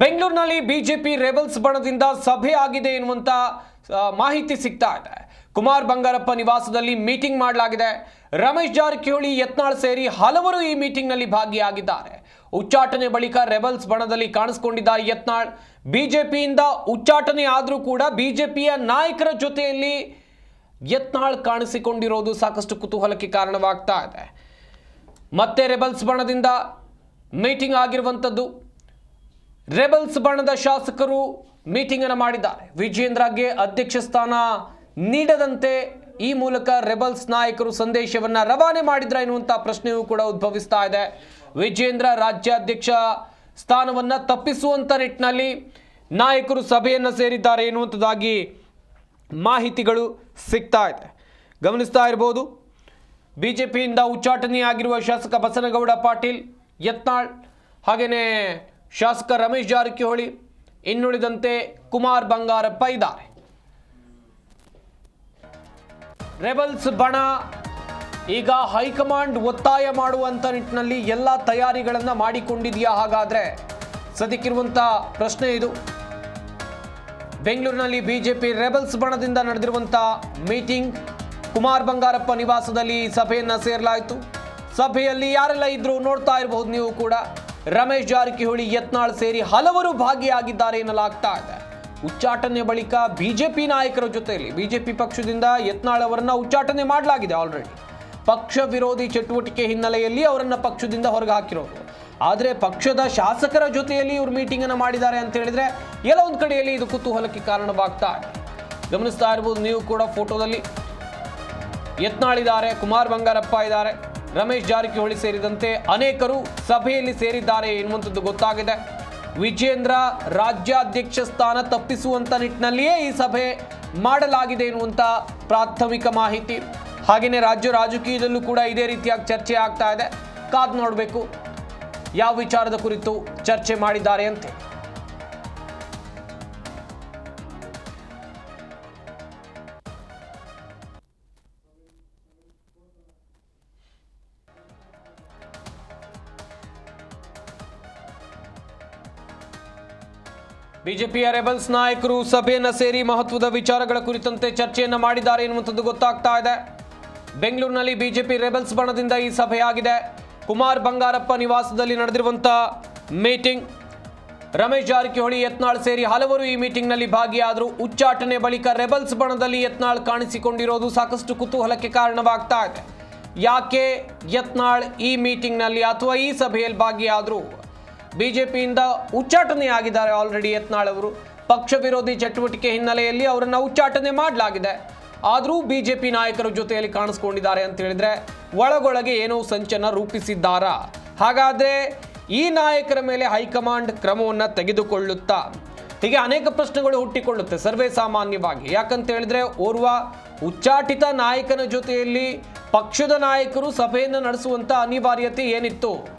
ಬೆಂಗಳೂರಿನಲ್ಲಿ BJP rebels ಬಣದಿಂದ ಸಭೆ ಆಗಿದೆ ಎನ್ನುವಂತ ಮಾಹಿತಿ ಸಿಗ್ತಾ ಇದೆ. ಕುಮಾರ್ ಬಂಗಾರಪ್ಪ ನಿವಾಸದಲ್ಲಿ ಮೀಟಿಂಗ್ ಮಾಡಲಾಗಿದೆ. ರಮೇಶ್ ಜಾರಕಿಹೊಳಿ, ಯತ್ನಾಳ್ ಸೇರಿ ಹಲವರು ಈ ಮೀಟಿಂಗ್ನಲ್ಲಿ ಭಾಗಿಯಾಗಿದ್ದಾರೆ. ಉಚ್ಚಾಟನೆ ಬಳಿಕ ರೆಬಲ್ಸ್ ಬಣದಲ್ಲಿ ಕಾಣಿಸಿಕೊಂಡಿದ್ದಾರೆ ಯತ್ನಾಳ್, ಬಿಜೆಪಿಯಿಂದ ಉಚ್ಚಾಟನೆ ಆದರೂ ಕೂಡ ಬಿಜೆಪಿಯ ನಾಯಕರ ಜೊತೆಯಲ್ಲಿ ಯತ್ನಾಳ್ ಕಾಣಿಸಿಕೊಂಡಿರೋದು ಸಾಕಷ್ಟು ಕುತೂಹಲಕ್ಕೆ ಕಾರಣವಾಗ್ತಾ ಇದೆ. ಮತ್ತೆ ರೆಬಲ್ಸ್ ಬಣದಿಂದ ಮೀಟಿಂಗ್ ಆಗಿರುವಂಥದ್ದು ರೆಬಲ್ಸ್ ಬಣದ ಶಾಸಕರು ಮೀಟಿಂಗ್ ಅನ್ನು ಮಾಡಿದ್ದಾರೆ. ವಿಜೇಂದ್ರಗೆ ಅಧ್ಯಕ್ಷ ಸ್ಥಾನ ನೀಡದಂತೆ ಈ ಮೂಲಕ ರೆಬಲ್ಸ್ ನಾಯಕರು ಸಂದೇಶವನ್ನ ರವಾನೆ ಮಾಡಿದ್ರ ಎನ್ನುವಂತ ಪ್ರಶ್ನೆಯೂ ಕೂಡ ಉದ್ಭವಿಸ್ತಾ ಇದೆ. ವಿಜೇಂದ್ರ ರಾಜ್ಯಾಧ್ಯಕ್ಷ ಸ್ಥಾನವನ್ನ ತಪ್ಪಿಸುವಂತ ನಿಟ್ಟಿನಲ್ಲಿ ನಾಯಕರು ಸಭೆಯನ್ನು ಸೇರಿದ್ದಾರೆ ಎನ್ನುವಂಥದ್ದಾಗಿ ಮಾಹಿತಿಗಳು ಸಿಗ್ತಾ ಇದೆ. ಗಮನಿಸ್ತಾ ಇರ್ಬೋದು ಬಿಜೆಪಿಯಿಂದ ಉಚ್ಚಾಟನೆಯಾಗಿರುವ ಶಾಸಕ ಬಸನಗೌಡ ಪಾಟೀಲ್ ಯತ್ನಾಳ್ ಹಾಗೆಯೇ ಶಾಸಕ ರಮೇಶ್ ಜಾರಕಿಹೊಳಿ, ಇನ್ನುಳಿದಂತೆ ಕುಮಾರ್ ಬಂಗಾರಪ್ಪ ಇದ್ದಾರೆ. ರೆಬಲ್ಸ್ ಬಣ, ಈಗ ಹೈಕಮಾಂಡ್ ಒತ್ತಾಯ ಮಾಡುವಂತ ನಿಟ್ಟಿನಲ್ಲಿ ಎಲ್ಲ ತಯಾರಿಗಳನ್ನು ಮಾಡಿಕೊಂಡಿದೆಯಾ ಹಾಗಾದ್ರೆ? ಸದ್ಯಕ್ಕಿರುವಂಥ ಪ್ರಶ್ನೆ ಇದು. ಬೆಂಗಳೂರಿನಲ್ಲಿ ಬಿಜೆಪಿ ರೆಬಲ್ಸ್ ಬಣದಿಂದ ನಡೆದಿರುವಂಥ ಮೀಟಿಂಗ್ ಕುಮಾರ್ ಬಂಗಾರಪ್ಪ ನಿವಾಸದಲ್ಲಿ ಸಭೆಯನ್ನು ಸೇರಲಾಯಿತು. ಸಭೆಯಲ್ಲಿ ಯಾರೆಲ್ಲ ಇದ್ರು ನೋಡ್ತಾ ಇರಬಹುದು ನೀವು ಕೂಡ. ರಮೇಶ್ ಜಾರಕಿಹೊಳಿ ಯತ್ನಾಳ್ ಸೇರಿ ಹಲವರು ಭಾಗಿಯಾಗಿದ್ದಾರೆ ಎನ್ನಲಾಗ್ತಾ ಇದೆ. ಉಚ್ಚಾಟನೆ ಬಳಿಕ ಬಿಜೆಪಿ ನಾಯಕರ ಜೊತೆಯಲ್ಲಿ ಬಿಜೆಪಿ ಪಕ್ಷದಿಂದ ಯತ್ನಾಳ್ ಅವರನ್ನ ಉಚ್ಚಾಟನೆ ಮಾಡಲಾಗಿದೆ ಆಲ್ರೆಡಿ ಪಕ್ಷ ವಿರೋಧಿ ಚಟುವಟಿಕೆ ಹಿನ್ನೆಲೆಯಲ್ಲಿ ಅವರನ್ನ ಪಕ್ಷದಿಂದ ಹೊರಗೆ ಹಾಕಿರೋದು ಆದರೆ ಪಕ್ಷದ ಶಾಸಕರ ಜೊತೆಯಲ್ಲಿ ಇವರು ಮೀಟಿಂಗ್ ಅನ್ನು ಮಾಡಿದ್ದಾರೆ ಅಂತ ಹೇಳಿದ್ರೆ ಎಲ್ಲ ಒಂದು ಕಡೆಯಲ್ಲಿ ಇದು ಕುತೂಹಲಕ್ಕೆ ಕಾರಣವಾಗ್ತಾ ಇದೆ. ಗಮನಿಸ್ತಾ ಇರ್ಬೋದು ನೀವು ಕೂಡ ಫೋಟೋದಲ್ಲಿ ಯತ್ನಾಳ್ ಇದ್ದಾರೆ, ಕುಮಾರ್ ಬಂಗಾರಪ್ಪ ಇದ್ದಾರೆ. ರಮೇಶ್ ಜಾರಕಿಹೊಳಿ ಸೇರಿದಂತೆ ಅನೇಕರು ಸಭೆಯಲ್ಲಿ ಸೇರಿದ್ದಾರೆ ಎನ್ನುವಂಥದ್ದು ಗೊತ್ತಾಗಿದೆ. ವಿಜೇಂದ್ರ ರಾಜ್ಯಾಧ್ಯಕ್ಷ ಸ್ಥಾನ ತಪ್ಪಿಸುವಂತ ನಿಟ್ಟಿನಲ್ಲಿಯೇ ಈ ಸಭೆ ಮಾಡಲಾಗಿದೆ ಎನ್ನುವಂಥ ಪ್ರಾಥಮಿಕ ಮಾಹಿತಿ. ಹಾಗೆಯೇ ರಾಜ್ಯ ರಾಜಕೀಯದಲ್ಲೂ ಕೂಡ ಇದೇ ರೀತಿಯಾಗಿ ಚರ್ಚೆ ಆಗ್ತಾ ಇದೆ. ಕಾದ್ ನೋಡಬೇಕು. ಯಾವ ವಿಚಾರದ ಕುರಿತು ಚರ್ಚೆ ಮಾಡಿದ್ದಾರೆ ಅಂತೆ. ಬಿಜೆಪಿಯ ರೆಬಲ್ಸ್ ನಾಯಕರು ಸಭೆಯನ್ನು ಸೇರಿ ಮಹತ್ವದ ವಿಚಾರಗಳ ಕುರಿತಂತೆ ಚರ್ಚೆಯನ್ನು ಮಾಡಿದ್ದಾರೆ ಎನ್ನುವಂಥದ್ದು ಗೊತ್ತಾಗ್ತಾ ಇದೆ. ಬೆಂಗಳೂರಿನಲ್ಲಿ ಬಿಜೆಪಿ ರೆಬಲ್ಸ್ ಬಣದಿಂದ ಈ ಸಭೆಯಾಗಿದೆ. ಕುಮಾರ್ ಬಂಗಾರಪ್ಪ ನಿವಾಸದಲ್ಲಿ ನಡೆದಿರುವಂಥ ಮೀಟಿಂಗ್. ರಮೇಶ್ ಜಾರಕಿಹೊಳಿ ಯತ್ನಾಳ್ ಸೇರಿ ಹಲವರು ಈ ಮೀಟಿಂಗ್ನಲ್ಲಿ ಭಾಗಿಯಾದರು. ಉಚ್ಚಾಟನೆ ಬಳಿಕ ರೆಬಲ್ಸ್ ಬಣದಲ್ಲಿ ಯತ್ನಾಳ್ ಕಾಣಿಸಿಕೊಂಡಿರೋದು ಸಾಕಷ್ಟು ಕುತೂಹಲಕ್ಕೆ ಕಾರಣವಾಗ್ತಾ ಇದೆ. ಯಾಕೆ ಯತ್ನಾಳ್ ಈ ಮೀಟಿಂಗ್ನಲ್ಲಿ ಅಥವಾ ಈ ಸಭೆಯಲ್ಲಿ ಭಾಗಿಯಾದರು? ಬಿಜೆಪಿಯಿಂದ ಉಚ್ಚಾಟನೆಯಾಗಿದ್ದಾರೆ ಆಲ್ರೆಡಿ ಯತ್ನಾಳ್ ಅವರು. ಪಕ್ಷ ವಿರೋಧಿ ಚಟುವಟಿಕೆ ಹಿನ್ನೆಲೆಯಲ್ಲಿ ಅವರನ್ನು ಉಚ್ಚಾಟನೆ ಮಾಡಲಾಗಿದೆ. ಆದರೂ ಬಿಜೆಪಿ ನಾಯಕರ ಜೊತೆಯಲ್ಲಿ ಕಾಣಿಸ್ಕೊಂಡಿದ್ದಾರೆ ಅಂತ ಹೇಳಿದ್ರೆ ಒಳಗೊಳಗೆ ಏನೋ ಸಂಚನ ರೂಪಿಸಿದ್ದಾರಾ? ಹಾಗಾದ್ರೆ ಈ ನಾಯಕರ ಮೇಲೆ ಹೈಕಮಾಂಡ್ ಕ್ರಮವನ್ನು ತೆಗೆದುಕೊಳ್ಳುತ್ತಾ? ಹೀಗೆ ಅನೇಕ ಪ್ರಶ್ನೆಗಳು ಹುಟ್ಟಿಕೊಳ್ಳುತ್ತೆ ಸರ್ವೇ ಸಾಮಾನ್ಯವಾಗಿ. ಯಾಕಂತ ಹೇಳಿದ್ರೆ ಓರ್ವ ಉಚ್ಚಾಟಿತ ನಾಯಕನ ಜೊತೆಯಲ್ಲಿ ಪಕ್ಷದ ನಾಯಕರು ಸಭೆಯನ್ನು ನಡೆಸುವಂತ ಅನಿವಾರ್ಯತೆ ಏನಿತ್ತು?